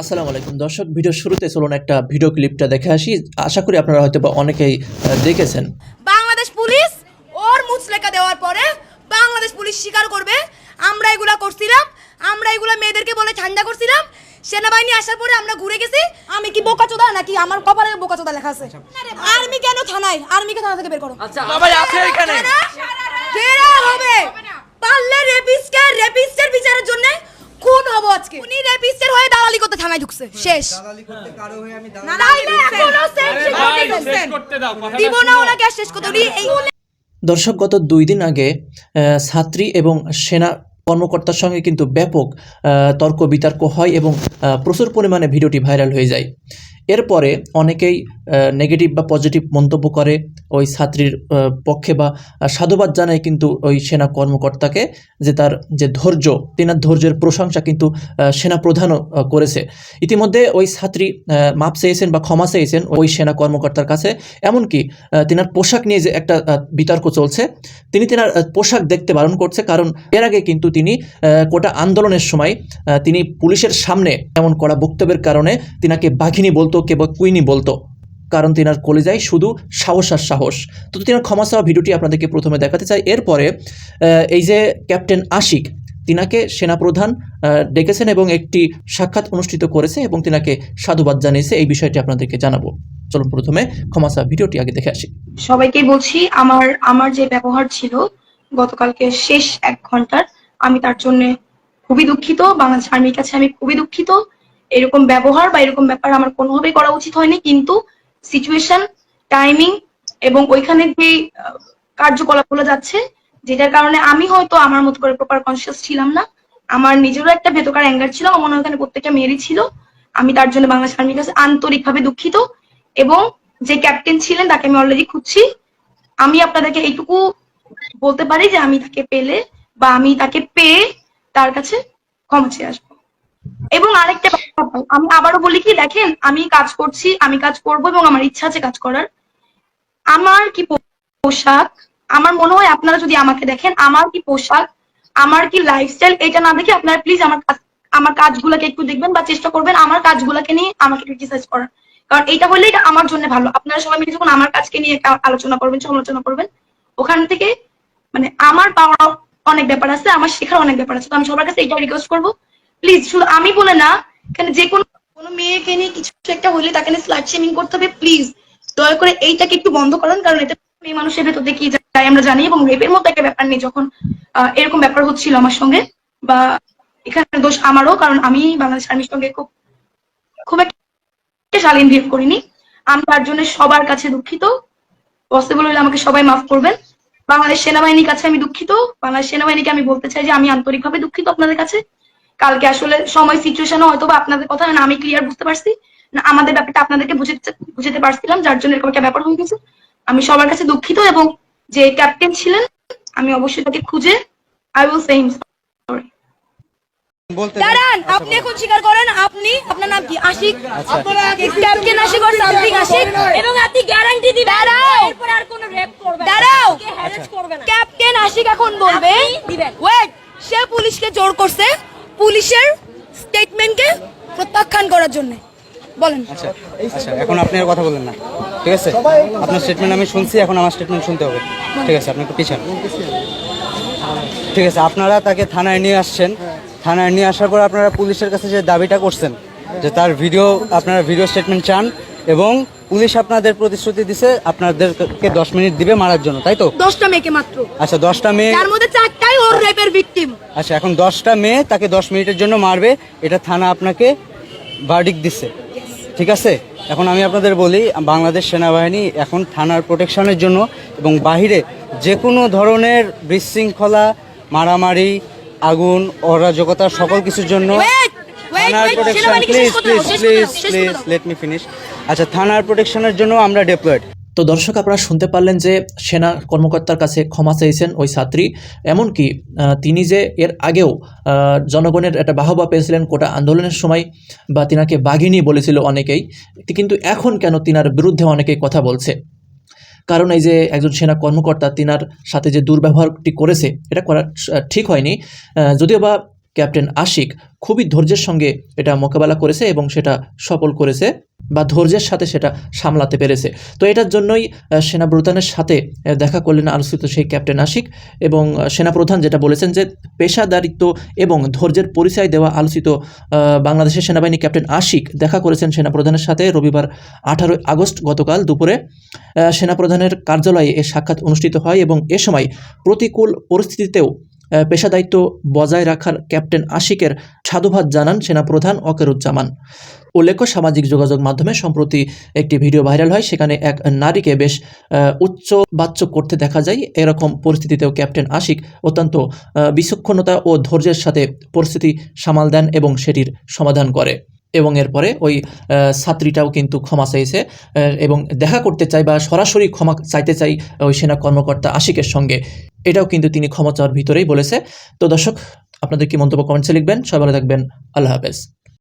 আসসালামু আলাইকুম। দর্শক ভিডিও শুরুতে চলুন একটা ভিডিও ক্লিপটা দেখে আসি। আশা করি আপনারা হয়তো অনেকেই দেখেছেন। বাংলাদেশ পুলিশ ওর মুচলেকা দেওয়ার পরে বাংলাদেশ পুলিশ স্বীকার করবে। আমরা এগুলা করছিলাম আমরা এগুলা মেয়েদেরকে বলে ঠান্ডা করছিলাম। সেনাবাহিনী আসার পরে আমরা ঘুরে গেছি। আমি কি বোকাচোদা নাকি? আমার কপালে বোকাচোদা লেখা আছে। আর্মি কেন থানায়? আর্মিকে থানা থেকে বের করো? আচ্ছা সবাই আছে এখানে ঘেরা হবে পারলে রেপিস্টকে রেপিস্টের বিচারের জন্য খুন হব আজকে উনি রেপিস্টের হয়ে দালালি করতে থানায় ঢুকছে শেষ। শেষ দিব না ওনাকে শেষ করতে উনি দর্শক গত দুই দিন আগে ছাত্রী এবং সেনা কর্মকর্তার সঙ্গে কিন্তু ব্যাপক আহ, তর্ক বিতর্ক হয় এবং প্রচুর পরিমাণে ভিডিওটি ভাইরাল হয়ে যায়। এরপরে অনেকেই নেগেটিভ বা পজিটিভ মন্তব্য করে ওই ছাত্রীর পক্ষে বা সাধুবাদ জানায় কিন্তু ওই সেনা কর্মকর্তাকে যে তার যে ধৈর্য, তেনার ধৈর্যের প্রশংসা কিন্তু সেনা প্রধানও করেছে। ইতিমধ্যে ওই ছাত্রী মাপ চেয়েছেন বা ক্ষমা চেয়েছেন ওই সেনা কর্মকর্তার কাছে, এমনকি তেনার পোশাক নিয়ে যে একটা বিতর্ক চলছে, তিনি তেনার পোশাক দেখতে বারণ করছে, কারণ এর আগে কিন্তু তিনি কোটা আন্দোলনের সময় তিনি পুলিশের সামনে এমন করা বক্তব্যের কারণে তিনাকে বাঘিনী বলতো কেবল কুইনি বলতো। কারণ তিনার কলেজায় শুধু সাহস আর সাহস। তো তিনার ক্ষমা চাওয়া ভিডিওটি আপনাদেরকে প্রথমে দেখাতে চাই। এরপরে এই যে ক্যাপ্টেন আশিক, তিনাকে সেনাপ্রধান ডেকেছেন এবং একটি সাক্ষাৎ অনুষ্ঠিত করেছে এবং তিনাকে সাধুবাদ জানিয়েছে। এই বিষয়টি আপনাদেরকে জানাব। চলুন প্রথমে ক্ষমা চাওয়া ভিডিওটি আগে দেখে আসি। সবাইকে বলছি, আমার আমার যে ব্যবহার ছিল গতকালকে শেষ এক ঘণ্টার, আমি তার জন্য খুবই দুঃখিত। বাংলাদেশ আর্মির কাছে আমি খুবই দুঃখিত। এরকম ব্যবহার বা এরকম ব্যাপার আমার কোনোভাবেই করা উচিত হয়নি, কিন্তু সিচুয়েশন টাইমিং এবং ওইখানে যে কার্যকলাপগুলো যাচ্ছে, যেটার কারণে আমি হয়তো আমার মতো করে প্রপার কনসিয়াস ছিলাম না। আমার নিজেরও একটা ভেতকার অ্যাঙ্গার ছিল, আমার ওখানে প্রত্যেকটা মেয়েরই ছিল। আমি তার জন্য বাংলাদেশ আর্মির কাছে আন্তরিকভাবে দুঃখিত এবং যে ক্যাপ্টেন ছিলেন তাকে আমি অলরেডি খুঁজছি। আমি আপনাদেরকে এইটুকু বলতে পারি যে আমি তাকে পেলে বা আমি তাকে পেয়ে তার কাছে ক্ষমা চেয়ে আসব। এবং আরেকটা আমি আবারও বলি কি, দেখেন, আমি কাজ করছি, আমি কাজ করব এবং আমার ইচ্ছা আছে কাজ করার। আমার কি পোশাক? আমার মনে হয় আপনারা যদি আমাকে দেখেন, আমার কি পোশাক, আমার কি লাইফস্টাইল এটা না দেখে আপনারা প্লিজ আমার আমার কাজগুলোকে একটু দেখবেন বা চেষ্টা করবেন আমার কাজগুলোকে নিয়ে আমাকে ক্রিটিসাইজ করার। কারণ এটা হলে এটা আমার জন্য ভালো। আপনারা সবাই মিলে যখন আমার কাজকে নিয়ে আলোচনা করবেন, সমালোচনা করবেন, ওখান থেকে মানে আমার পাওয়া অনেক ব্যাপার আছে, আমার শেখার অনেক ব্যাপার আছে। তো আমি সবার কাছে এটা রিকোয়েস্ট করব প্লিজ শুধু আমি বলে না এখানে যে কোনো কোনো মেয়েকে নিয়ে কিছু একটা হলে তাকে নিয়ে স্লাট শেমিং করতে হবে প্লিজ দয়া করে এইটাকে একটু বন্ধ করেন, কারণ এটা মেয়ে মানুষের ভেতর কি যায়, আমরা জানি, এবং রেপের মতো একটা ব্যাপার নেই যখন এরকম ব্যাপার হচ্ছিল আমার সঙ্গে, বা এখানে দোষ আমারও, কারণ আমি বাংলাদেশ আর্মির সঙ্গে খুব খুব একটা শালীন বিহেভ করিনি। আমি তার জন্য সবার কাছে দুঃখিত। পসিবল হলে আমাকে সবাই মাফ করবেন। বাংলাদেশ সেনাবাহিনীর কাছে আমি দুঃখিত। বাংলাদেশ সেনাবাহিনীকে আমি বলতে চাই যে আমি আন্তরিকভাবে দুঃখিত আপনাদের কাছে। কালকে আসলে সময় সিচুয়েশন হয়তো বা আপনাদের কথা না আমি ক্লিয়ার বুঝতে পারছি। না আমাদের ব্যাপারটা আপনাদেরকে বুঝাতে বুঝাতে পারছিলাম যার জন্য এরকম একটা ব্যাপার হয়ে গেছে। আমি সবার কাছে দুঃখিত এবং যে ক্যাপ্টেন ছিলেন আমি অবশ্যই তাকে খুঁজে I will say him sorry দাঁড়ান আপনি এখন স্বীকার করেন আপনি আপনার নাম কি? আশিক? ক্যাপ্টেন আশিক আর সামথিং আশিক? এবং আপনি গ্যারান্টি দিবেন দাঁড়াও। এরপর আর কোনো রেপ করবে দাঁড়াও। ক্যাপ্টেন আশিক এখন বলবে দিবেন। ওয়েট সে পুলিশকে জোর করছে। পুলিশের স্টেটমেন্টকে প্রত্যাখ্যান করার জন্য। বলেন। আচ্ছা আচ্ছা এখন আপনি আর কথা বলেন না ঠিক আছে? আপনার স্টেটমেন্ট আমি শুনছি এখন আমার স্টেটমেন্ট শুনতে হবে। ঠিক আছে আপনি একটু পিছান। ঠিক আছে আপনারা তাকে থানায় নিয়ে আসছেন। থানায় নিয়ে আসার পর আপনারা পুলিশের কাছে যে দাবিটা করছেন যে তার ভিডিও আপনারা ভিডিও স্টেটমেন্ট চান এবং পুলিশ আপনাদের প্রতিশ্রুতি দিছে আপনাদেরকে দশ মিনিট দিবে মারার জন্য তাই তো? দশটা মেয়েকে মাত্র। আচ্ছা দশটা মেয়ে যার মধ্যে চারটাই ওর রেপের ভিকটিম আচ্ছা এখন দশটা মেয়ে তাকে দশ মিনিটের জন্য মারবে এটা থানা আপনাকে ভার্ডিক দিছে। ঠিক আছে? এখন আমি আপনাদের বলি বাংলাদেশ সেনাবাহিনী এখন থানার প্রোটেকশনের জন্য এবং বাহিরে যে কোনো ধরনের বিশৃঙ্খলা মারামারি আগুন অরাজকতা সকল কিছুর জন্য থানার protection please please please please let me finish আচ্ছা থানার প্রোটেকশনের জন্য আমরা ডেপ্লয়েড তো দর্শক আপনারা শুনতে পারলেন যে সেনা কর্মকর্তার কাছে ক্ষমা চেয়েছেন ওই ছাত্রী। এমনকি তিনি যে এর আগেও জনগণের একটা বাহবা পেয়েছিলেন কোটা আন্দোলনের সময় বা তিনাকে বাঘিনী বলেছিল অনেকেই কিন্তু এখন কেন তিনার বিরুদ্ধে অনেকেই কথা বলছে? কারণ এই যে একজন সেনা কর্মকর্তা তিনার সাথে যে দুর্ব্যবহারটি করেছে এটা করা ঠিক হয়নি। যদিও বা ক্যাপ্টেন আশিক খুবই ধৈর্যের সঙ্গে এটা মোকাবেলা করেছে এবং সেটা সফল করেছে বা ধৈর্যের সাথে সেটা সামলাতে পেরেছে। তো এটার জন্যই সেনাপ্রধানের সাথে দেখা করলেন আলোচিত সেই ক্যাপ্টেন আশিক এবং সেনাপ্রধান যেটা বলেছেন যে পেশাদারিত্ব এবং ধৈর্যের পরিচয় দেওয়া আলোচিত বাংলাদেশের সেনাবাহিনী ক্যাপ্টেন আশিক দেখা করেছেন সেনাপ্রধানের সাথে রবিবার আঠারোই আগস্ট গতকাল দুপুরে। সেনাপ্রধানের কার্যালয়ে এ সাক্ষাৎ অনুষ্ঠিত হয় এবং এ সময় প্রতিকূল পরিস্থিতিতেও পেশাদায়িত্ব বজায় রাখার ক্যাপ্টেন আশিকের সাধুভাত জানান সেনাপ্রধান অকেরুজ্জামান। উল্লেখ্য, সামাজিক যোগাযোগ মাধ্যমে সম্প্রতি একটি ভিডিও ভাইরাল হয়, সেখানে এক নারীকে বেশ উচ্চ বাচ্য করতে দেখা যায়। এরকম পরিস্থিতিতেও ক্যাপ্টেন আশিক অত্যন্ত বিচক্ষণতা ও ধৈর্যের সাথে পরিস্থিতি সামাল দেন এবং সেটির সমাধান করে। এবং এরপরে ওই ছাত্রীটাও কিন্তু ক্ষমা চাইছে এবং দেখা করতে চাই বা সরাসরি ক্ষমা চাইতে চাই ওই সেনা কর্মকর্তা আশিকের সঙ্গে। এটাও কিন্তু তিনি ক্ষমা চাওয়ার ভিতরেই বলেছে। তো দর্শক, আপনাদের কি মন্তব্য কমেন্টসে লিখবেন? সবাই ভালো থাকবেন। আল্লাহ হাফেজ।